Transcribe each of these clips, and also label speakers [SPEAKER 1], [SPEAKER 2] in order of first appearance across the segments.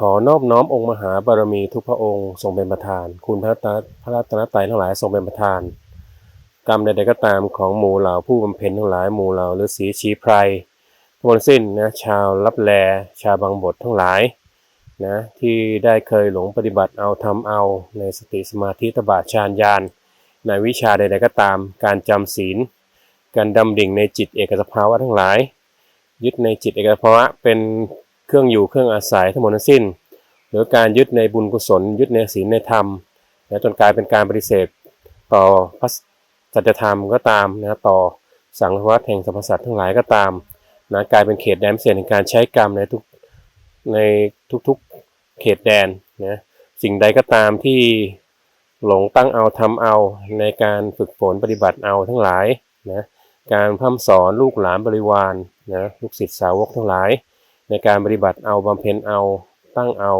[SPEAKER 1] ขอนอบน้อมองค์มหาบารมีทุกพระองค์ทรงเป็นประธาน คุณพระตพระรัตนตรัยทั้งหลายทรงเป็นประธาน กรรมใดๆก็ตามของหมู่เหล่าผู้บำเพ็ญทั้งหลายหมู่เหล่าฤาษีชีไพรทั้งหมดสิ้นนะชาวรับแลชาวบางบททั้งหลายนะที่ได้เคยหลงปฏิบัติเอาทำเอาในสติสมาธิตบะฌานญาณในวิชาใดๆก็ตาม การจำศีล การดำดิ่งในจิตเอกสภาวะทั้งหลาย ยึดในจิตเอกสภาวะเป็น เครื่องอยู่เครื่องอาศัยทั้งหมดทั้งสิ้น หรือการยึดในบุญกุศล ยึดในศีลในธรรมนะจนกลายเป็นการปฏิเสธต่อพระสัจธรรมก็ตามนะต่อสังสารวัฏแห่งสรรพสัตว์ทั้งหลายก็ตามนะกลายเป็นเขตแดนพิเศษในการใช้กรรมในทุกในทุกๆเขตแดนนะสิ่งใดก็ตามที่หลงตั้งเอาทำเอาในการฝึกฝนปฏิบัติเอาทั้งหลายนะการพร่ำสอนลูกหลานบริวารนะลูกศิษย์สาวกทั้งหลาย ในการปฏิบัติเอาบำเพ็ญเอาตั้งเอา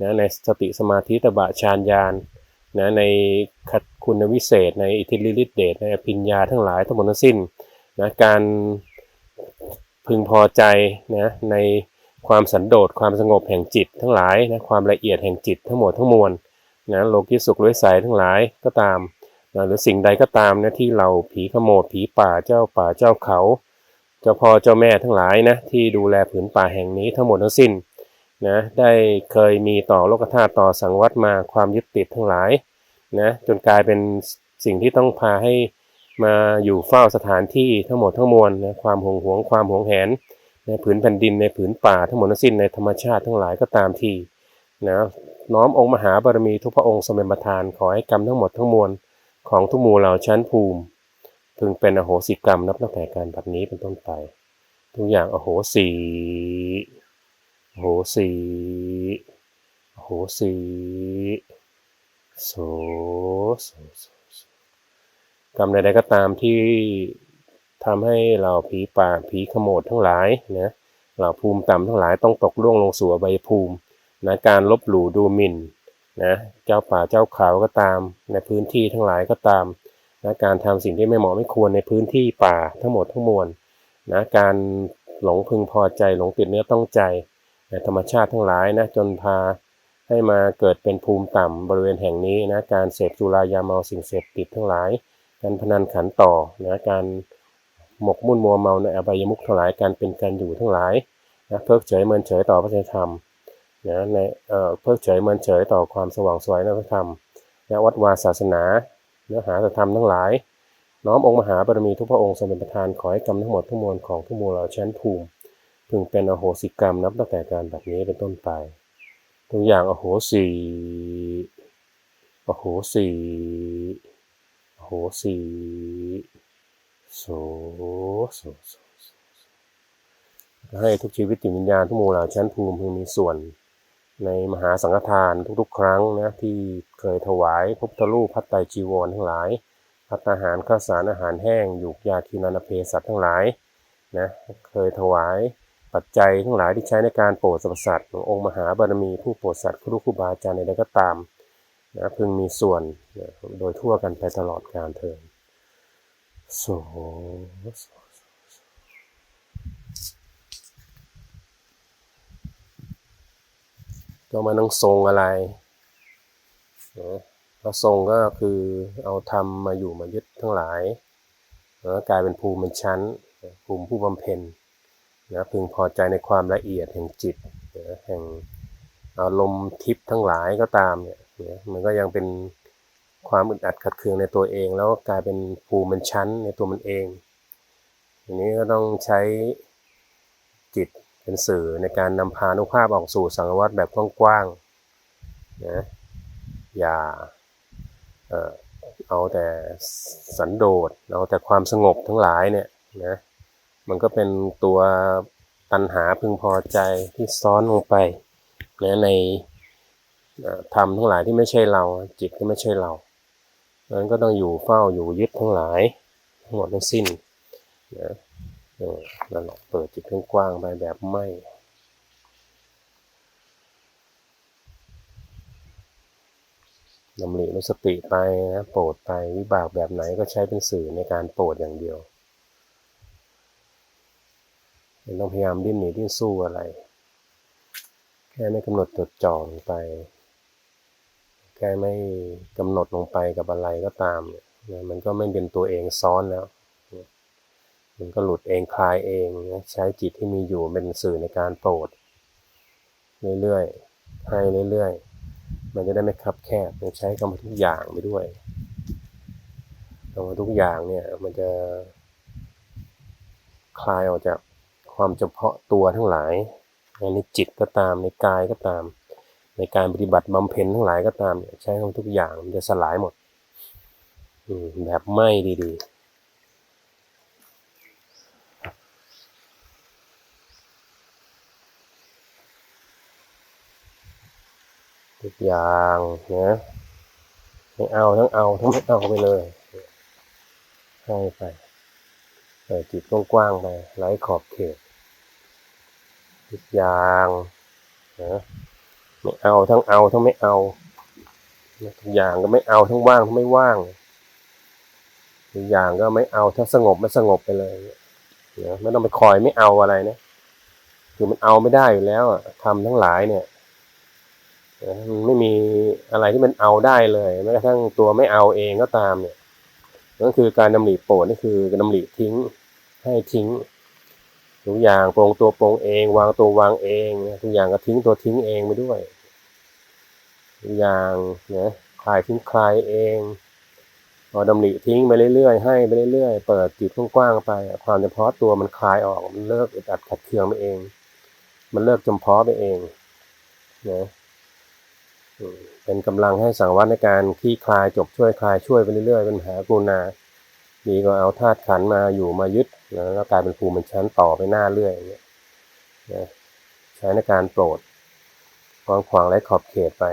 [SPEAKER 1] นะในสติสมาธิตบะฌานญาณนะในขัดคุณวิเศษ ในอิทธิฤทธิเดชในอภิญญาทั้งหลายทั้งหมดทั้งสิ้นนะการพึงพอใจนะในความสันโดษความสงบแห่งจิตทั้งหลายนะความละเอียดแห่งจิตทั้งหมดทั้งมวลนะโลกิสุขด้วยใสทั้งหลายก็ตามนะหรือสิ่งใดก็ตามนะที่เราผีขโมดผีป่าเจ้าป่าเจ้าเขา เจ้าพ่อเจ้าแม่ทั้งหลายนะที่ดูแลผืนป่าแห่งนี้ทั้งหมดทั้งสิ้นนะได้เคยมีต่อโลกธาตุต่อสังวัตมาความยึดติดทั้งหลายนะจนกลายเป็นสิ่งที่ต้องพาให้มาอยู่เฝ้าสถานที่ทั้งหมดทั้งมวลนะความหวงหวงความหวงแหนในผืนแผ่นดินในผืนป่าทั้งหมดทั้งสิ้นในธรรมชาติทั้งหลายก็ตามทีนะน้อมองค์มหาบารมีทุกพระองค์สมเด็จประทานขอให้กรรมทั้งหมดทั้งมวลของทุกหมู่เหล่าชั้นภูมิ พึงเป็นอโหสิกรรมนับตั้งแต่การบัดนี้เป็นต้นไป ทุกอย่างอโหสีอโหสีอโหสีโสโสโสกรรมใดๆก็ตามที่ทำให้เราผีป่าผีขโมดทั้งหลายนะเราภูมิต่ำทั้งหลายต้องตกล่วงลงสู่อบภูมินะการลบหลู่ดูหมิ่นนะเจ้าป่าเจ้าเขาก็ตาม ในพื้นที่ทั้งหลายก็ตาม นะการทำสิ่งที่ไม่เหมาะไม่ควรในพื้นที่ป่าทั้งหมดทั้งมวลนะการหลงพึงพอใจหลงติดเนื้อต้องใจในธรรมชาติทั้งหลายนะจนพาให้มาเกิดเป็นภูมิต่ำบริเวณแห่งนี้นะการเสพสุรายาเมาสิ่งเสพติดทั้งหลาย การพนันขันต่อนะการหมกมุ่นมัวเมาในอบายมุขทั้งหลายการเป็นการอยู่ทั้งหลายนะเพิกเฉยเมินเฉยต่อพระธรรมนะในเอ่อเพิกเฉยเมินเฉยต่อความสว่างสวยในพระธรรมนะวัดวาศาสนา เนื้อหาธรรมทั้งหลาย น้อมองค์มหาบารมีทุกพระองค์ทรงเป็นประธานขอให้กรรมทั้งหมดทั้งมวลของทุกมวลเหล่าชั้นภูมิ พึงเป็นอโหสิกรรมนับตั้งแต่การแบบนี้เป็นต้นไปทุกอย่างอโหสีอโหสีอโหสีโสโสโสให้ทุกชีวิตจิตวิญญาณทุกมู่เหล่าชั้นภูมิพึงมีส่วน ในมหาสังฆทานทุกๆ ครั้งนะที่เคยถวายพุทธรูปพัตไตรจีวรทั้งหลายพัตตาหารข้าวสารอาหารแห้งหยูกยาคีนานาเพสัตว์ทั้งหลายนะเคยถวายปัจจัยทั้งหลายที่ใช้ในการโปรดสรรพสัตว์ขององค์มหาบารมีผู้โปรดสัตว์ครูครูบาอาจารย์ใดก็ตามนะพึงมีส่วนนะโดยทั่วกันไปตลอดกาลเทินโสโสโส ก็มานั่งทรงอะไรนะเราทรงก็คือเอาธรรมมาอยู่มายึดทั้งหลายแล้วกลายเป็นภูมิเป็นชั้น ภูมิผู้บำเพ็ญนะพึงพอใจในความละเอียดแห่งจิตนะแห่งอารมณ์ทิพย์ทั้งหลายก็ตามเนี่ยนะมันก็ยังเป็นความอึดอัดขัดเคืองในตัวเอง แล้วก็กลายเป็นภูมิเป็นชั้นในตัวมันเองทีนี้ก็ต้องใช้จิต เป็นสื่อในการนำพานุภาพออกสู่สังวัตแบบกว้างๆนะอย่าเอาแต่สันโดษเอาแต่ความสงบทั้งหลายเนี่ยนะมันก็เป็นตัวตัณหาพึงพอใจที่ซ้อนลงไปนะในธรรมทั้งหลายที่ไม่ใช่เราจิตก็ไม่ใช่เรานั้นก็ต้องอยู่เฝ้าอยู่ยึดทั้งหลายทั้งหมดทั้งสิ้นนะ เออนั่นแหละเปิดจิตกว้างไปแบบไม่ดำรินุสติไปนะโปรดไปวิบากแบบไหนก็ใช้เป็นสื่อในการโปรดอย่างเดียวไม่ต้องพยายามดิ้นหนีดิ้นสู้อะไร แค่ไม่กำหนดจดจ่อลงไป แค่ไม่กำหนดลงไปกับอะไรก็ตามเนี่ยมันก็ไม่เป็นตัวเองซ้อนแล้ว มันก็หลุดเองคลายเองนะใช้จิตที่มีอยู่เป็นสื่อในการโปรดเรื่อยๆให้เรื่อยๆ มันจะได้ไม่คับแคบมันใช้คำว่าทุกอย่างไปด้วยคำว่าทุกอย่างเนี่ยมันจะคลายออกจากความเฉพาะตัวทั้งหลายในจิตก็ตามในกายก็ตาม ในการปฏิบัติบำเพ็ญทั้งหลายก็ตามเนี่ยใช้คำทุกอย่างมันจะสลายหมดอืแบบไม่ดีๆ ทุกอย่างนะไม่เอาทั้งเอาทั้งไม่เอาไปเลยให้ไปเปิดจิตกว้างๆไปไร้ขอบเขตทุกอย่างนะไม่เอาทั้งเอาทั้งไม่เอาทุกอย่างก็ไม่เอาทั้งว่างทั้งไม่ว่างทุกอย่างก็ไม่เอาทั้งสงบไม่สงบไปเลยนะไม่ต้องไปคอยไม่เอาอะไรนะคือมันเอาไม่ได้อยู่แล้วอะทำทั้งหลายเนี่ย ไม่มีอะไรที่มันเอาได้เลยแม้กระทั่งตัวไม่เอาเองก็ตามเนี่ยนั่นคือการดำริโปรดนี่คือการดำริทิ้งให้ทิ้งทุกอย่างโปรงตัวโปรงเอง วางตัววางเองทุกอย่างก็ทิ้งตัวทิ้งเองไปด้วยทุกอย่างนะคลายทิ้งคลายเองพอดำริทิ้งไปเรื่อยๆให้ไปเรื่อยๆเปิดจิตกว้างๆไป ความเฉพาะตัวมันคลายออกมันเลิกอึดอัดขัดเคืองไปเอง มันเลิกจำเพาะไปเองนะอืม เป็นกำลังให้สังวัตในการคลี่คลายจบช่วยคลายช่วยไปเรื่อยๆเป็นหากรุณาดีก็เอาธาตุขันมาอยู่มายึดนะแล้วกลายเป็นภูมิเป็นชั้นต่อไปหน้าเรื่อยอย่างเงี้ยนะใช้ในการโปรดกวางขวางและขอบเขตไป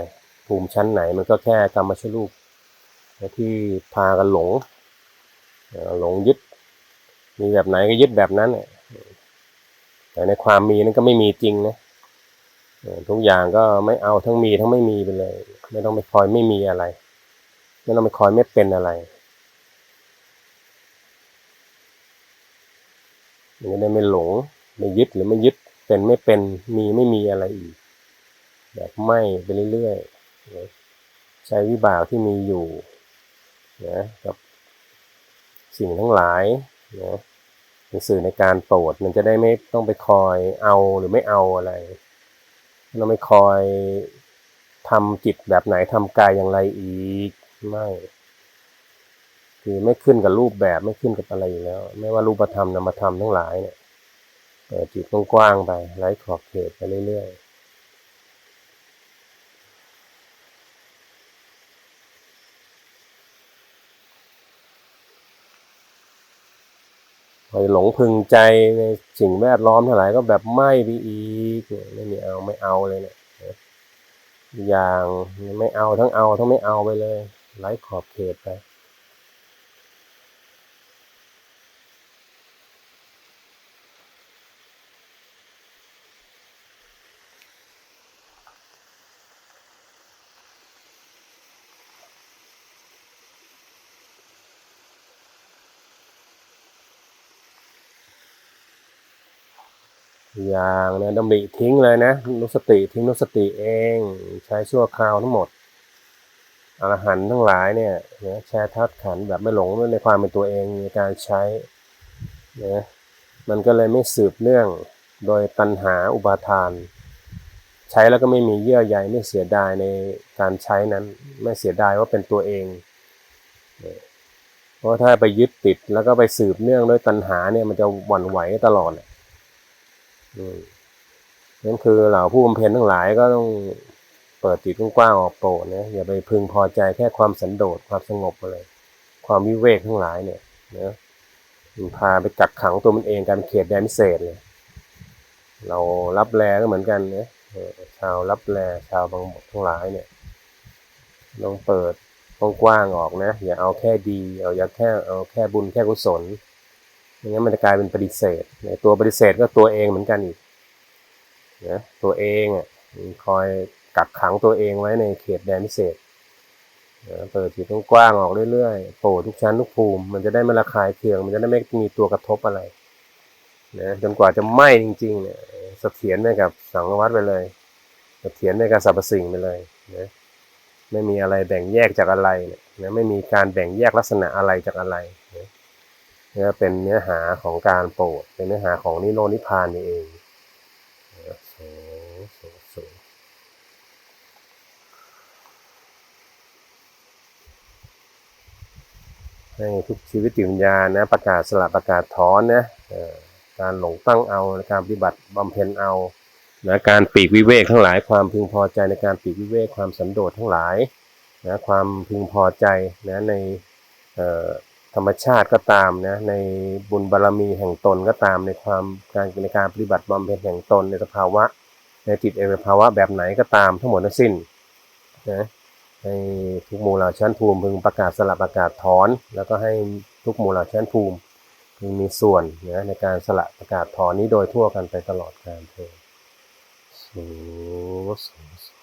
[SPEAKER 1] ภูมิชั้นไหนมันก็แค่กรรมชลูปนะที่พากันหลงหลงยึด มีแบบไหนก็ยึดแบบนั้นแต่ในความมีนั้นก็ไม่มีจริงนะ ทุกอย่างก็ไม่เอาทั้งมีทั้งไม่มีไปเลย ไม่ต้องไปคอยไม่มีอะไร ไม่ต้องไปคอยไม่เป็นอะไรมันจะได้ไม่หลงไม่ยึดหรือไม่ยึดเป็นไม่เป็นมีไม่มีอะไรอีก แบบไม่ไปเรื่อยๆใช้วิบากที่มีอยู่นะกับสิ่งทั้งหลายนะเป็นสื่อในการโปรดมันจะได้ไม่ต้องไปคอยเอาหรือไม่เอาอะไร เราไม่คอยทำจิตแบบไหนทำกายอย่างไรอีกไม่คือไม่ขึ้นกับรูปแบบไม่ขึ้นกับอะไรอยู่แล้ว ไม่ว่ารูปธรรมนามธรรมทั้งหลายเนี่ยจิตกว้างๆไปไร้ขอบเขตไปเรื่อยๆ ไอหลงพึงใจในสิ่งแวดล้อมทั้งหลายก็แบบไม่ไปอีกไม่มีเอาไม่เอาเลยเนี่ยนะอย่างไม่เอาทั้งเอาทั้งไม่เอาไปเลยไร้ขอบเขตไป อย่างนะดำริทิ้งเลยนะ นุสติทิ้งนุสติเอง ใช้ชั่วคราวทั้งหมดอรหันต์ทั้งหลายเนี่ยนะแชร์ทัดขันแบบไม่หลงในความเป็นตัวเองในการใช้นะมันก็เลยไม่สืบเนื่องโดยตัณหาอุปาทาน ใช้แล้วก็ไม่มีเยื่อใยไม่เสียดายในการใช้นั้น ไม่เสียดายว่าเป็นตัวเอง เพราะถ้าไปยึดติดแล้วก็ไปสืบเนื่องด้วยตัณหาเนี่ยมันจะหวั่นไหวตลอดแหละ นั่นคือเหล่าผู้บำเพ็ญทั้งหลายก็ต้องเปิดจิตกว้างๆออกโปรดนะอย่าไปพึงพอใจแค่ความสันโดษความสงบอะไรความวิเวกทั้งหลายเนี่ยนะมันพาไปกักขังตัวมันเองการเขตแดนพิเศษเลยเรารับแลก็เหมือนกันนะชาวรับแลชาวบางบททั้งหลายเนี่ยลองเปิดกว้างๆออกนะ อย่าเอาแค่ดี เอาอย่าแค่เอาแค่บุญแค่กุศล ไม่งั้นมันจะกลายเป็นปฏิเสธในตัวปฏิเสธก็ตัวเองเหมือนกันอีกนะตัวเองอะคอยกักขังตัวเองไว้ในเขตแดนพิเศษนะเปิดจิตกว้างออกเรื่อยๆโปรดทุกชั้นทุกภูมิ มันจะได้ไม่ระคายเคือง มันจะได้ไม่มีตัวกระทบอะไรนะจนกว่าจะไหม้จริงๆเนี่ยเสถียรไปกับสังวัตไปเลยสเสถียรในการสรรพสิ่งไปเลยนะไม่มีอะไรแบ่งแยกจากอะไรเนี่ยนะไม่มีการแบ่งแยกลักษณะอะไรจากอะไรนะ นี่ยเป็นเนื้อหาของการโปรด เป็นเนื้อหาของนิโรธนิพานนี่เองโสโสโสให้ทุกชีวิตจิตวิญญาณนะประกาศสละประกาศถอนนะการหลงตั้งเอาการปฏิบัติบำเพ็ญเอานะการปีกวิเวกทั้งหลาย ความพึงพอใจในการปีกวิเวกความสันโดษทั้งหลายนะความพึงพอใจนะในเอ่อ ธรรมชาติก็ตามนะในบุญบารรมีแห่งตนก็ตามในความการในการปฏิบัติบำเพ็ญแห่งตนในสภาวะ ในจิตเอภาวะแบบไหนก็ตามทั้งหมดทั้งสิ้นนะให้ทุกหมู่เหล่าชั้นภูมิพึงประกาศสลับประกาศถอน แล้วก็ให้ทุกหมู่เหล่าชั้นภูมิพึงมีส่วนนะในการสละประกาศถอนนี้โดยทั่วกันไปตลอดกาลเทอญสโสโส